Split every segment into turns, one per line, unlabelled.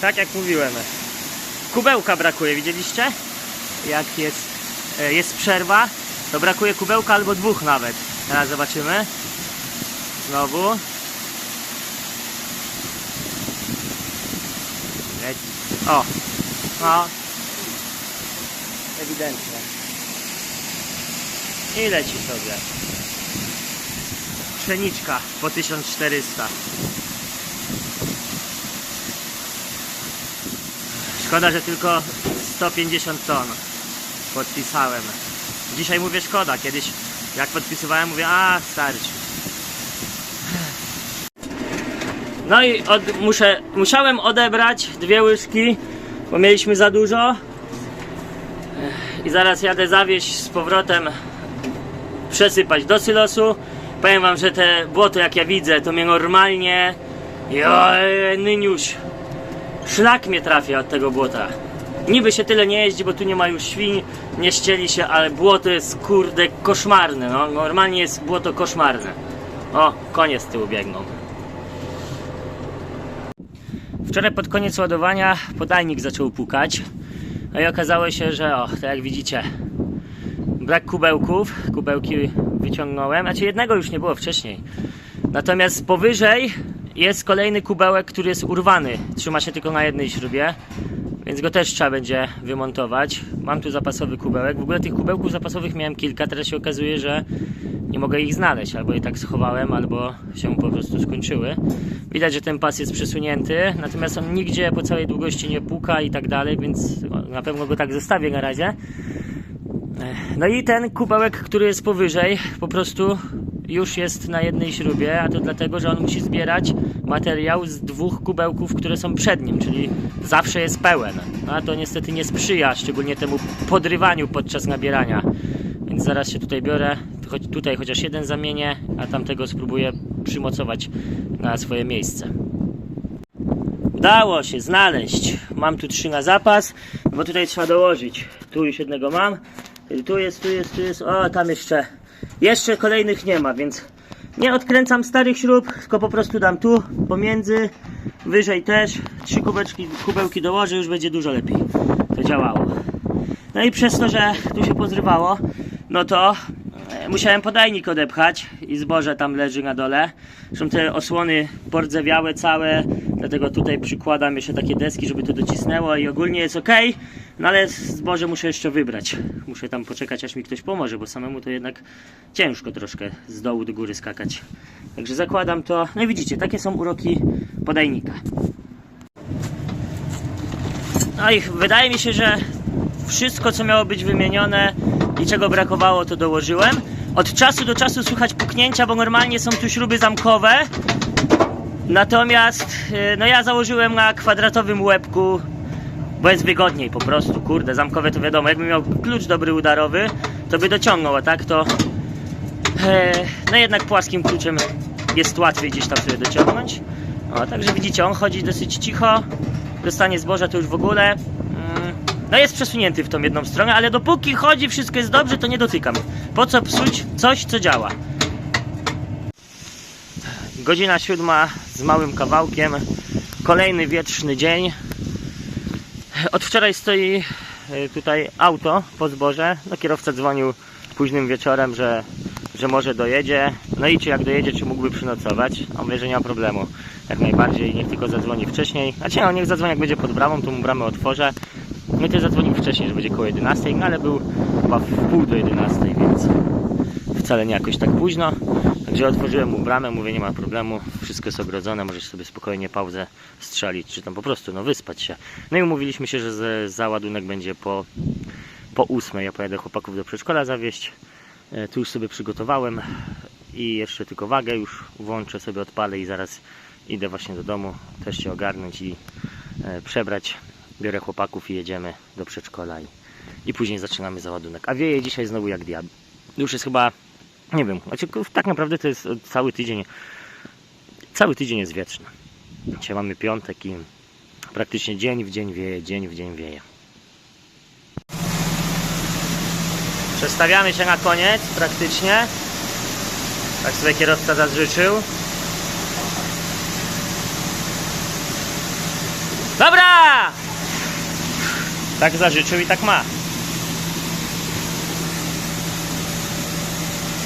Tak jak mówiłem. Kubełka brakuje, widzieliście? Jak jest, e, jest przerwa, to brakuje kubełka albo dwóch nawet. Teraz zobaczymy. Znowu. O! No. Ewidentnie. I leci sobie. Pszeniczka po 1400. Szkoda, że tylko 150 ton podpisałem. Dzisiaj mówię szkoda, kiedyś jak podpisywałem mówię, a starczy. No i od, muszę, musiałem odebrać dwie łyżki, bo mieliśmy za dużo. I zaraz jadę zawieźć z powrotem, przesypać do silosu. Powiem wam, że te błoto jak ja widzę, to mnie normalnie... Joj, Nyniuś, Szlak mnie trafia od tego błota. Niby się tyle nie jeździ, bo tu nie ma już świń, nie ścieli się, ale błoto jest kurde koszmarne. No, normalnie jest błoto koszmarne. O, konie z tyłu biegną. Wczoraj pod koniec ładowania podajnik zaczął pukać. No i okazało się, że o, tak jak widzicie, brak kubełków. Kubełki wyciągnąłem, znaczy jednego już nie było wcześniej. Natomiast powyżej jest kolejny kubełek, który jest urwany. Trzyma się tylko na jednej śrubie, więc go też trzeba będzie wymontować. Mam tu zapasowy kubełek. W ogóle tych kubełków zapasowych miałem kilka, teraz się okazuje, że nie mogę ich znaleźć. Albo je tak schowałem, albo się po prostu skończyły. Widać, że ten pas jest przesunięty, natomiast on nigdzie po całej długości nie puka i tak dalej, więc na pewno go tak zostawię na razie. No i ten kubełek, który jest powyżej, po prostu już jest na jednej śrubie, a to dlatego, że on musi zbierać materiał z dwóch kubełków, które są przed nim, czyli zawsze jest pełen. No, a to niestety nie sprzyja szczególnie temu podrywaniu podczas nabierania. Więc zaraz się tutaj biorę, choć tutaj chociaż jeden zamienię, a tamtego spróbuję przymocować na swoje miejsce. Udało się znaleźć. Mam tu trzy na zapas, bo tutaj trzeba dołożyć. Tu już jednego mam. Tu jest, tu jest, tu jest. O, tam jeszcze. Jeszcze kolejnych nie ma, więc nie odkręcam starych śrub, tylko po prostu dam tu pomiędzy, wyżej też. Trzy kubeczki, kubełki dołożę, już będzie dużo lepiej to działało. No i przez to, że tu się pozrywało, no to e, musiałem podajnik odepchać i zboże tam leży na dole. Zresztą te osłony pordzewiałe całe, dlatego tutaj przykładam jeszcze takie deski, żeby to docisnęło i ogólnie jest ok. No ale zboże muszę jeszcze wybrać. Muszę tam poczekać, aż mi ktoś pomoże, bo samemu to jednak ciężko troszkę z dołu do góry skakać. Także zakładam to. No i widzicie, takie są uroki podajnika. No i wydaje mi się, że wszystko, co miało być wymienione i czego brakowało, to dołożyłem. Od czasu do czasu słychać puknięcia, bo normalnie są tu śruby zamkowe. Natomiast, yy, no ja założyłem na kwadratowym łebku, bo jest wygodniej po prostu. Kurde, zamkowe to wiadomo, jakbym miał klucz dobry udarowy, to by dociągnął, a tak to... e, no jednak płaskim kluczem jest łatwiej gdzieś tam sobie dociągnąć. O, także widzicie, on chodzi dosyć cicho. Dostanie zboża to już w ogóle. Mm, No jest przesunięty w tą jedną stronę, ale dopóki chodzi, wszystko jest dobrze, to nie dotykam. Po co psuć coś, co działa? Godzina siódma z małym kawałkiem. Kolejny wietrzny dzień. Od wczoraj stoi e, tutaj auto po zboże. No kierowca dzwonił późnym wieczorem, że, że może dojedzie. No i czy jak dojedzie, czy mógłby przynocować. A mówię, że nie ma problemu. Jak najbardziej, niech tylko zadzwoni wcześniej. Znaczy no, niech zadzwoni jak będzie pod bramą, to mu bramę otworzę. No też zadzwonił wcześniej, że będzie koło 11, no ale był chyba w pół do 11, więc wcale nie jakoś tak późno. Także otworzyłem mu bramę, mówię, nie ma problemu, wszystko jest ogrodzone, możesz sobie spokojnie pauzę strzelić, czy tam po prostu no, wyspać się. No i umówiliśmy się, że załadunek będzie po, po ósmej. Ja pojadę chłopaków do przedszkola zawieźć. E, Tu już sobie przygotowałem i jeszcze tylko wagę już włączę, sobie odpalę i zaraz idę właśnie do domu, też się ogarnąć i e, przebrać. Biorę chłopaków i jedziemy do przedszkola i, i później zaczynamy załadunek. A wieje dzisiaj znowu jak diabł. Już jest chyba nie wiem, znaczy, tak naprawdę to jest cały tydzień. Cały tydzień jest wieczny. Dzisiaj mamy piątek i praktycznie dzień w dzień wieje, dzień w dzień wieje. Przestawiamy się na koniec praktycznie. Tak sobie kierowca zazżyczył. Dobra! tak zażyczył i tak ma.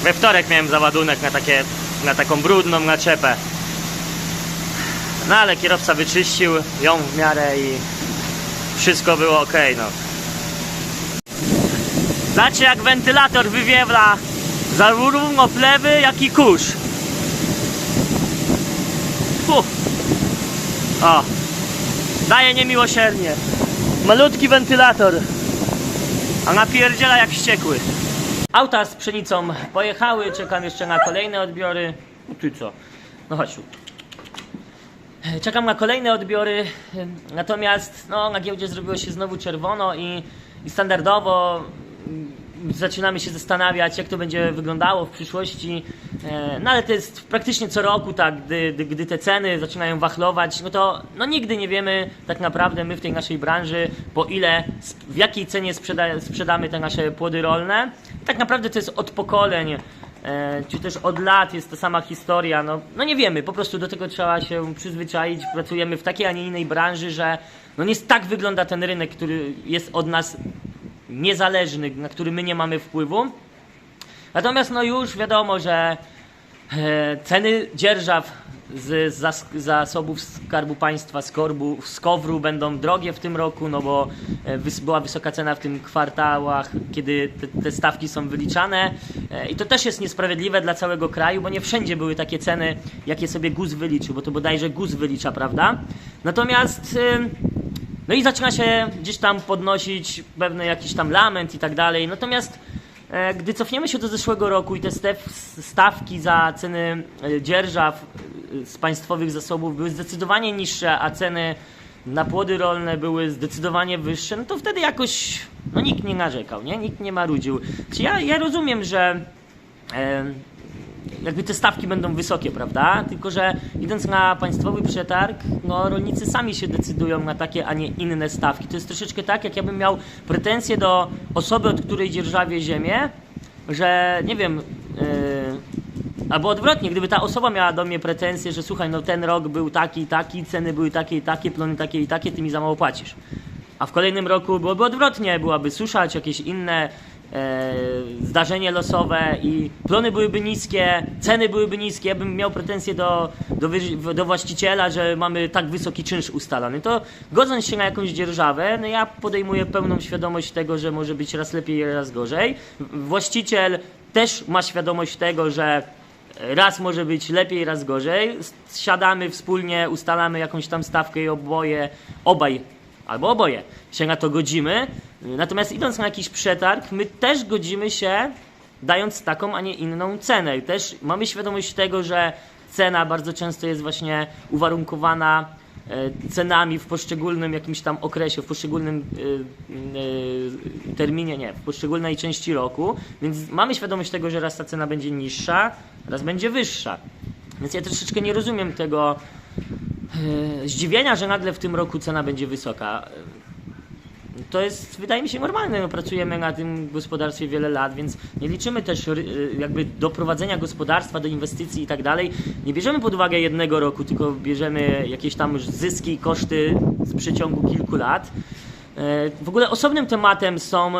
We wtorek miałem załadunek na, takie, na taką brudną naczepę. No ale kierowca wyczyścił ją w miarę i wszystko było ok. No. Zobaczcie jak wentylator wywiewla zarówno plewy jak i kurz. Fu. O. Daje niemiłosiernie. Malutki wentylator. A napierdziela jak wściekły. Auta z pszenicą pojechały, czekam jeszcze na kolejne odbiory. No ty co? No chodź tu. Czekam na kolejne odbiory, natomiast no, na giełdzie zrobiło się znowu czerwono i, i standardowo mm, zaczynamy się zastanawiać, jak to będzie wyglądało w przyszłości. E, No ale to jest praktycznie co roku, tak, gdy, gdy, te ceny zaczynają wachlować, no to no, nigdy nie wiemy tak naprawdę my w tej naszej branży, po ile, w jakiej cenie sprzeda, sprzedamy te nasze płody rolne. Tak naprawdę to jest od pokoleń e, czy też od lat jest ta sama historia. No, no nie wiemy, po prostu do tego trzeba się przyzwyczaić. Pracujemy w takiej, a nie innej branży, że no nie tak wygląda ten rynek, który jest od nas niezależny, na który my nie mamy wpływu. Natomiast no już wiadomo, że e, ceny dzierżaw z zas- zasobów Skarbu Państwa, z, korbu, z Kowru będą drogie w tym roku, no bo e, wys- była wysoka cena w tym kwartałach, kiedy te, te stawki są wyliczane E, i to też jest niesprawiedliwe dla całego kraju, bo nie wszędzie były takie ceny, jakie sobie GUS wyliczył, bo to bodajże GUS wylicza, prawda? Natomiast no i zaczyna się gdzieś tam podnosić pewny jakiś tam lament i tak dalej. Natomiast e, gdy cofniemy się do zeszłego roku i te stawki za ceny dzierżaw z państwowych zasobów były zdecydowanie niższe, a ceny na płody rolne były zdecydowanie wyższe, no to wtedy jakoś no nikt nie narzekał, nie? Nikt nie marudził. Ja, ja rozumiem, że e, jakby te stawki będą wysokie, prawda? Tylko, że idąc na państwowy przetarg, no rolnicy sami się decydują na takie, a nie inne stawki. To jest troszeczkę tak, jak ja bym miał pretensje do osoby, od której dzierżawię ziemię, że nie wiem, yy, albo odwrotnie, gdyby ta osoba miała do mnie pretensje, że słuchaj, no ten rok był taki i taki, ceny były takie i takie, plony takie i takie, ty mi za mało płacisz. A w kolejnym roku byłoby odwrotnie, byłaby susza, czy jakieś inne e, zdarzenie losowe i plony byłyby niskie, ceny byłyby niskie, ja bym miał pretensje do, do, do właściciela, że mamy tak wysoki czynsz ustalony. To godząc się na jakąś dzierżawę, no ja podejmuję pełną świadomość tego, że może być raz lepiej, raz gorzej. Właściciel też ma świadomość tego, że raz może być lepiej, raz gorzej. Siadamy wspólnie, ustalamy jakąś tam stawkę i oboje, obaj albo oboje się na to godzimy. Natomiast idąc na jakiś przetarg, my też godzimy się dając taką, a nie inną cenę. I też mamy świadomość tego, że cena bardzo często jest właśnie uwarunkowana cenami w poszczególnym jakimś tam okresie, w poszczególnym e, e, terminie, nie, w poszczególnej części roku, więc mamy świadomość tego, że raz ta cena będzie niższa, raz będzie wyższa. Więc ja troszeczkę nie rozumiem tego e, zdziwienia, że nagle w tym roku cena będzie wysoka. To jest, wydaje mi się, normalne. No, pracujemy na tym gospodarstwie wiele lat, więc nie liczymy też y, jakby doprowadzenia gospodarstwa do inwestycji i tak dalej. Nie bierzemy pod uwagę jednego roku, tylko bierzemy jakieś tam już zyski, koszty z przeciągu kilku lat. E, W ogóle osobnym tematem są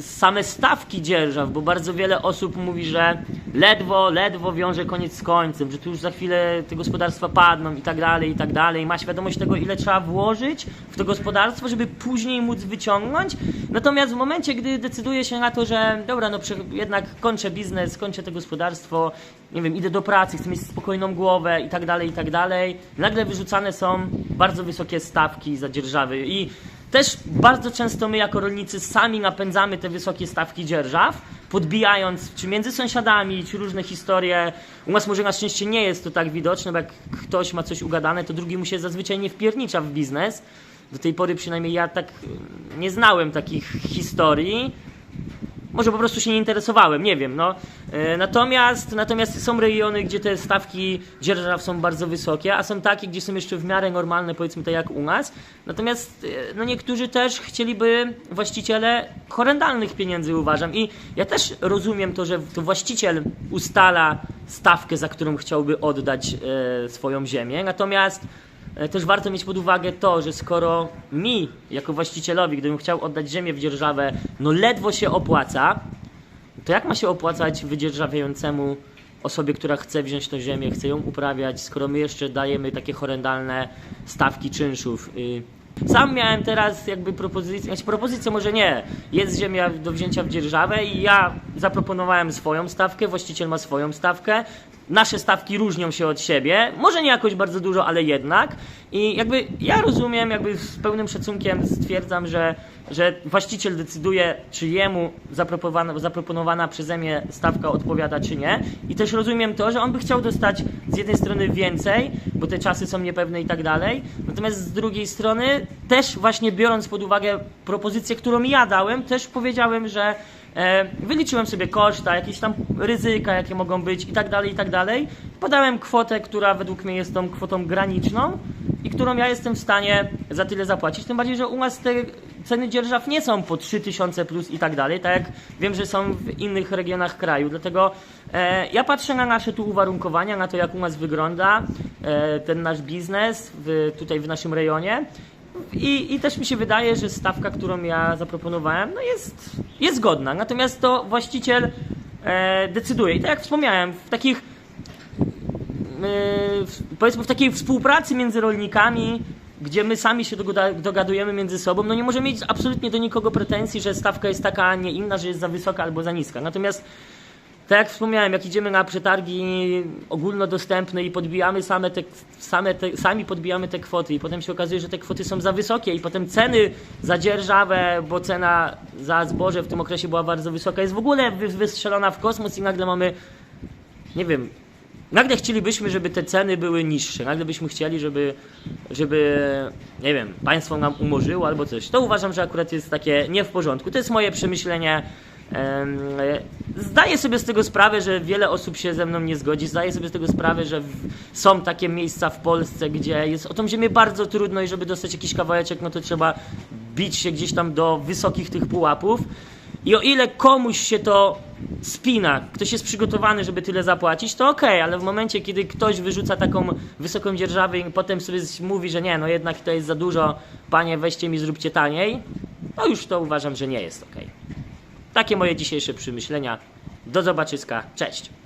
same stawki dzierżaw, bo bardzo wiele osób mówi, że ledwo, ledwo wiąże koniec z końcem, że tu już za chwilę te gospodarstwa padną i tak dalej, i tak dalej. Ma świadomość tego, ile trzeba włożyć w to gospodarstwo, żeby później móc wyciągnąć. Natomiast w momencie, gdy decyduje się na to, że dobra, no jednak kończę biznes, kończę to gospodarstwo, nie wiem, idę do pracy, chcę mieć spokojną głowę i tak dalej, i tak dalej, nagle wyrzucane są bardzo wysokie stawki za dzierżawy i też bardzo często my jako rolnicy sami napędzamy te wysokie stawki dzierżaw, podbijając czy między sąsiadami, czy różne historie. U nas może na szczęście nie jest to tak widoczne, bo jak ktoś ma coś ugadane, to drugi mu się zazwyczaj nie wpiernicza w biznes. Do tej pory przynajmniej ja tak nie znałem takich historii. Może po prostu się nie interesowałem, nie wiem. No. E, Natomiast, natomiast są regiony, gdzie te stawki dzierżaw są bardzo wysokie, a są takie, gdzie są jeszcze w miarę normalne, powiedzmy tak jak u nas. Natomiast e, no niektórzy też chcieliby właściciele horrendalnych pieniędzy, uważam. I ja też rozumiem to, że to właściciel ustala stawkę, za którą chciałby oddać e, swoją ziemię. Natomiast też warto mieć pod uwagę to, że skoro mi, jako właścicielowi, gdybym chciał oddać ziemię w dzierżawę, no ledwo się opłaca, to jak ma się opłacać wydzierżawiającemu osobie, która chce wziąć tę ziemię, chce ją uprawiać, skoro my jeszcze dajemy takie horrendalne stawki czynszów? Y, Sam miałem teraz jakby propozycję, znaczy propozycję może nie, jest ziemia do wzięcia w dzierżawę i ja zaproponowałem swoją stawkę, właściciel ma swoją stawkę, nasze stawki różnią się od siebie, może nie jakoś bardzo dużo, ale jednak. I jakby ja rozumiem, jakby z pełnym szacunkiem stwierdzam, że, że właściciel decyduje, czy jemu zaproponowana, zaproponowana przeze mnie stawka odpowiada, czy nie. I też rozumiem to, że on by chciał dostać z jednej strony więcej, bo te czasy są niepewne i tak dalej, natomiast z drugiej strony też właśnie biorąc pod uwagę propozycję, którą ja dałem, też powiedziałem, że wyliczyłem sobie koszta, jakieś tam ryzyka, jakie mogą być i tak dalej, i tak dalej. Podałem kwotę, która według mnie jest tą kwotą graniczną i którą ja jestem w stanie za tyle zapłacić. Tym bardziej, że u nas te ceny dzierżaw nie są po 3000 plus i tak dalej, tak jak wiem, że są w innych regionach kraju. Dlatego e, ja patrzę na nasze tu uwarunkowania, na to, jak u nas wygląda e, ten nasz biznes w, tutaj w naszym rejonie. I, I też mi się wydaje, że stawka, którą ja zaproponowałem, no jest, jest godna. Natomiast to właściciel e, decyduje. I tak jak wspomniałem, w takich e, powiedzmy w takiej współpracy między rolnikami, gdzie my sami się dogadujemy między sobą, no nie możemy mieć absolutnie do nikogo pretensji, że stawka jest taka, a nie inna, że jest za wysoka albo za niska. Natomiast tak jak wspomniałem, jak idziemy na przetargi ogólnodostępne i podbijamy same te, same te, sami podbijamy te kwoty i potem się okazuje, że te kwoty są za wysokie i potem ceny za dzierżawę, bo cena za zboże w tym okresie była bardzo wysoka, jest w ogóle wy- wystrzelona w kosmos i nagle mamy, nie wiem, nagle chcielibyśmy, żeby te ceny były niższe, nagle byśmy chcieli, żeby, żeby nie wiem, państwo nam umorzyło albo coś. To uważam, że akurat jest takie nie w porządku. To jest moje przemyślenie. Zdaję sobie z tego sprawę, że wiele osób się ze mną nie zgodzi. Zdaję sobie z tego sprawę, że są takie miejsca w Polsce, gdzie jest o tą ziemię bardzo trudno i żeby dostać jakiś kawałeczek, no to trzeba bić się gdzieś tam do wysokich tych pułapów. I o ile komuś się to spina, ktoś jest przygotowany, żeby tyle zapłacić, to okej, ale w momencie, kiedy ktoś wyrzuca taką wysoką dzierżawę i potem sobie mówi, że nie, no jednak to jest za dużo, panie weźcie mi, zróbcie taniej, no już to uważam, że nie jest okej. Takie moje dzisiejsze przemyślenia. Do zobaczyska. Cześć.